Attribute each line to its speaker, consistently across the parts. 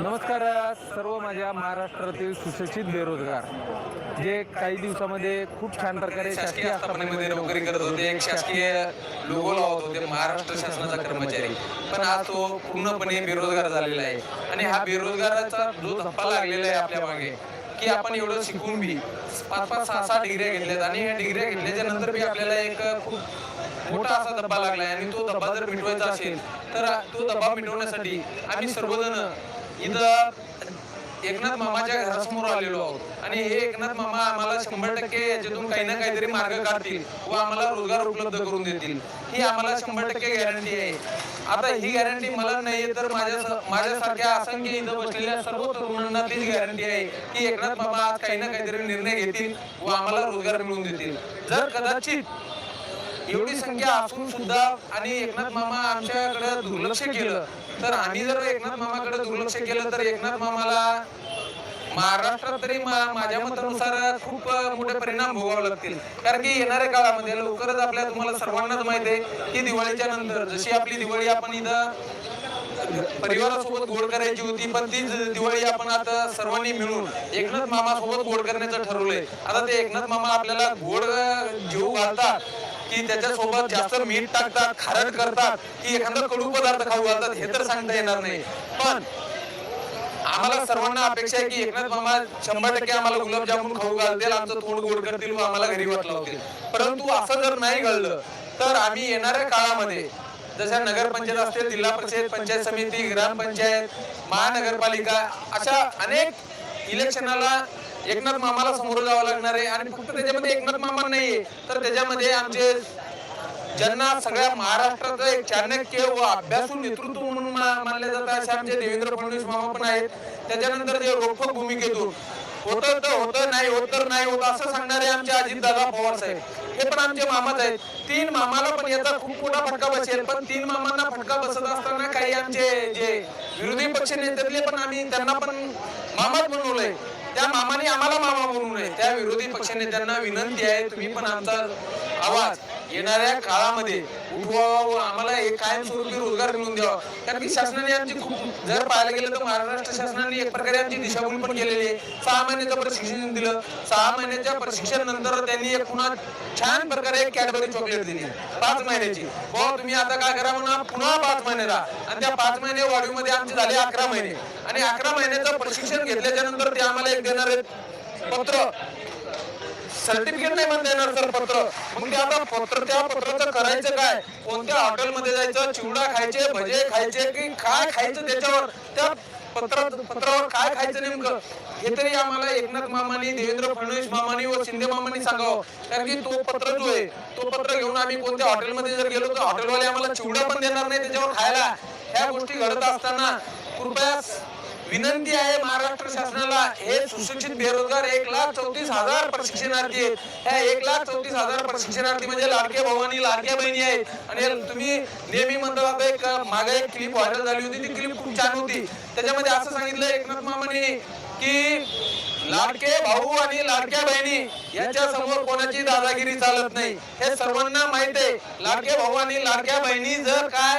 Speaker 1: नमस्कार सर्व माझ्या महाराष्ट्रातील सुशिक्षित बेरोजगार जे काही दिवसामध्ये खूप छान प्रकारे
Speaker 2: शासकीय आस्थापनेमध्ये नोकरी करत होते एक शासकीय लोगो लावत होते महाराष्ट्र शासनाचा कर्मचारी. पण आज तो पूर्णपणे बेरोजगार झालेला आहे. आणि हा बेरोजगाराचा जो धप्पा लागलेला आहे आपल्या मागे की आपण एवढं शिकून बी पाच पाच सहा सहा डिग्र्या घेतल्यात आणि या डिग्र्या घेतल्याच्या नंतर बी आपल्याला एक खूप मोठा असा धब्बा लागलाय. आणि तो धब्बा जर मिटवायचा असेल तर तो धब्बा मिटवण्यासाठी आम्ही सर्वजण इथं एकनाथ मामाच्या घरासमोर आलेलो आहोत. आणि हे एकनाथ मामा आम्हाला शंभर टक्के याच्यातून काही ना काहीतरी मार्ग काढतील व आम्हाला रोजगार उपलब्ध करून देतील. ही आम्हाला शंभर टक्के गॅरंटी आहे. आता ही गॅरंटी मला नाही तर माझ्या माझ्यासारख्या असंख्य इथं बसलेल्या सर्व तरुणांना तीच गॅरंटी आहे की एकनाथ मामा आज काही ना काहीतरी निर्णय घेतील व आम्हाला रोजगार मिळवून देतील. जर कदाचित एवढी संख्या असून सुद्धा आणि एकनाथ मामा आमच्याकडे दुर्लक्ष केलं. तर आम्ही जर एकनाथ मामाकडे दुर्लक्ष केलं तर एकनाथ मामाला महाराष्ट्रात तरी माझ्या मतानुसार खूप मोठे परिणाम भोगावे लागतील. कारण की येणाऱ्या काळामध्ये लवकरच आपल्या तुम्हाला सर्वांनाच माहिती आहे की दिवाळीच्या नंतर जशी आपली दिवाळी आपण इथं परिवारासोबत गोड करायची होती पण तीच दिवाळी आपण आता सर्वांनी मिळून एकनाथ मामा सोबत गोड करण्याचं ठरवलंय. आता ते एकनाथ मामा आपल्याला गोड जेऊ घालतात की त्याच्यासोबत जास्त मीठ टाकतात खारट करतात की एखादा कडू पदार्थ खाऊ घालतात हे तर सांगता येणार नाही. पण आम्हाला सर्वांना अपेक्षा आहे की एकनाथ मामा शंभर टक्के आम्हाला गुलाबजामुन खाऊ घालतील आमचं तोंड गोड करतील व आम्हाला घरी वाट लावतील परंतु असं जर नाही घडलं तर आम्ही येणाऱ्या काळामध्ये जशा नगरपंचायत असतील जिल्हा परिषद पंचायत समिती ग्रामपंचायत महानगरपालिका अशा अनेक इलेक्शनाला एकनाथ मामाला समोर जावं लागणार आहे. आणि फक्त त्याच्यामध्ये एकनाथ मामा नाहीये. तर त्याच्यामध्ये आमचे ज्यांना सगळ्या महाराष्ट्राचं एक चाणक्य व अभ्यासू नेतृत्व म्हणून मानले जातात असे आमचे देवेंद्र फडणवीस मामा पण आहेत. त्याच्यानंतर जे रोखोक भूमिकेतून होतं तर होतं नाही होत तर नाही होत असं सांगणारे आमचे अजितदादा पवार साहेब. हे पण आमचे मामाच आहेत. तीन मामाला पण याचा खूप मोठा फटका बसेल. पण तीन मामांना फटका बसत असताना काही आमचे जे विरोधी पक्ष नेत्यातले पण आम्ही त्यांना पण मामाच बनवलंय. त्या मामाने आम्हाला मामा म्हणू नये. त्या विरोधी पक्ष नेत्यांना विनंती आहे तुम्ही पण आमचा आवाज. येणाऱ्या काळामध्ये उठवावा व आम्हाला एक कायमस्वरूपी रोजगार मिळवून द्यावा. कारण की शासनाने आमची खूप जर पाहायला गेलं तर महाराष्ट्र शासनाने एक प्रकारे आमची दिशाभूल पण केलेली आहे. सहा महिन्याचं प्रशिक्षण दिलं. सहा महिन्याच्या प्रशिक्षण नंतर त्यांनी एक पुन्हा छान प्रकारे एक कॅडबरी चॉकलेट दिली. पाच महिन्याची. हो तुम्ही आता काय करा म्हणा पुन्हा पाच महिने राहा. आणि त्या पाच महिने वाढीमध्ये आमचे झाले अकरा महिने. आणि अकरा महिन्याचं प्रशिक्षण घेतल्याच्या नंतर ते आम्हाला एक देणार आहेत. पत्र. सर्टिफिकेट नाही म्हणता येणार सर पत्र. मग ते आता पत्र त्या पत्राचं करायचं काय? कोणत्या हॉटेलमध्ये जायचं चिवडा खायचे भजे खायचे की काय खायचं त्याच्यावर? त्या पत्र पत्रावर काय खायचं नेमकं? हे तरी आम्हाला एकनाथ मामानी देवेंद्र फडणवीस मामानी व शिंदे मामानी सांगावं. कारण की तो पत्र जो आहे तो पत्र घेऊन आम्ही कोणत्या हॉटेलमध्ये जर गेलो तर हॉटेलवाले आम्हाला चिवडा पण देणार नाही त्याच्यावर खायला. ह्या गोष्टी घडत असताना कृपया विनंती आहे महाराष्ट्र शासनाला हे सुशिक्षित बेरोजगार एक लाख चौतीस हजार प्रशिक्षणार्थी आहेत. ह्या एक लाख चौतीस हजार प्रशिक्षणार्थी म्हणजे लाडके भावानी लाडक्या बहिणी आहेत. आणि तुम्ही नेहमी म्हणता एक मागे एक क्लिप व्हायरल झाली होती ती क्लिप खूप छान होती. त्याच्यामध्ये असं सांगितलं एकनाथ मामाने की लाडके भाऊ आणि लाडक्या बहिणी यांच्या समोर कोणाची दादागिरी चालत नाही. हे सर्वांना माहीत आहे. लाडके भाऊ आणि लाडक्या बहिणी जर काय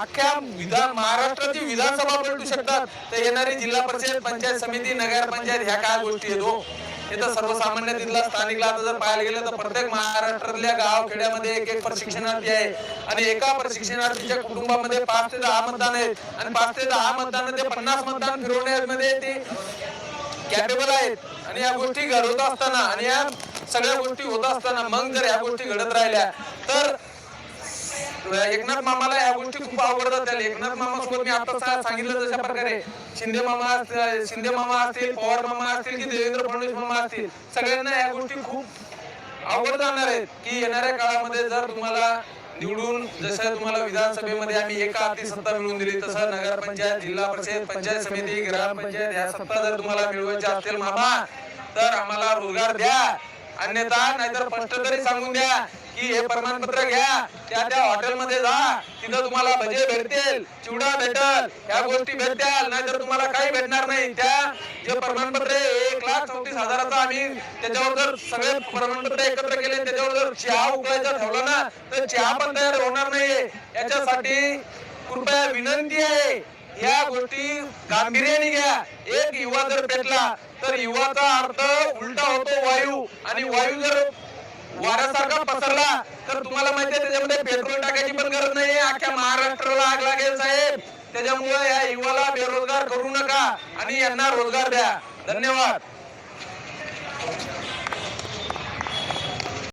Speaker 2: अख्ख्या विधान महाराष्ट्राची विधानसभा पलटू शकतात. तर येणारी जिल्हा परिषद पंचायत समिती नगर पंचायत ह्या काय गोष्टी येतो हो? हे? तर सर्वसामान्य तिथला स्थानिकला आता जर पाहायला गेलं तर प्रत्येक महाराष्ट्रातल्या गाव खेड्यामध्ये एक एक प्रशिक्षणार्थी आहे. आणि एका प्रशिक्षणार्थीच्या कुटुंबामध्ये पाच ते दहा मतदान आहेत. आणि पाच ते दहा मतदान ते पन्नास मतदान फिरवण्यामध्ये ते कॅपेबल आहेत. आणि या गोष्टी घडवत असताना आणि या सगळ्या गोष्टी होत असताना मग जर या गोष्टी घडत राहिल्या तर एकनाथ मामाला या गोष्टी खूप आवडतात. त्याला एकनाथ मामा सोबत मी आता सांगितलं तशा प्रकारे. शिंदे मामा असतील शिंदे मामा असतील पवार मामा असतील की देवेंद्र फडणवीस मामा असतील सगळ्यांना या गोष्टी खूप आवड जाणार आहेत की येणाऱ्या काळामध्ये जर तुम्हाला निवडून जसं तुम्हाला विधानसभेमध्ये आम्ही एका हाती सत्ता मिळवून दिली तसं नगरपंचायत जिल्हा परिषद पंचायत समिती ग्रामपंचायत ह्या सत्ता जर तुम्हाला मिळवायच्या असतील मामा तर आम्हाला रोजगार द्या. अन्यथा नाहीतर स्पष्ट तरी सांगून द्या की हे प्रमाणपत्र घ्या त्या त्या हॉटेलमध्ये जा तिथं तुम्हाला भजे भेटतील चिवडा भेटल ह्या गोष्टी भेटतील नाहीतर तुम्हाला काही भेटणार नाही. त्या जे प्रमाणपत्र एक लाख चौतीस हजाराचा आम्ही त्याच्यावर जर सगळे प्रमाणपत्र एकत्र केले त्याच्यावर जर चहा उकळायचा ठेवला ना तर चहा पण तयार होणार नाहीये याच्यासाठी कृपया विनंती आहे या गोष्टी गांभीर्याने घ्या. एक युवा जर पेटला तर युवाचा अर्थ उलटा होतो वायू. आणि वायू जर वाऱ्यासारखा पसरला. तर तुम्हाला माहिती आहे त्याच्यामध्ये पेट्रोल टाकायची पण गरज नाही. अख्ख्या महाराष्ट्राला आग लागेल साहेब. त्याच्यामुळे या युवाला बेरोजगार करू नका आणि यांना रोजगार द्या. धन्यवाद.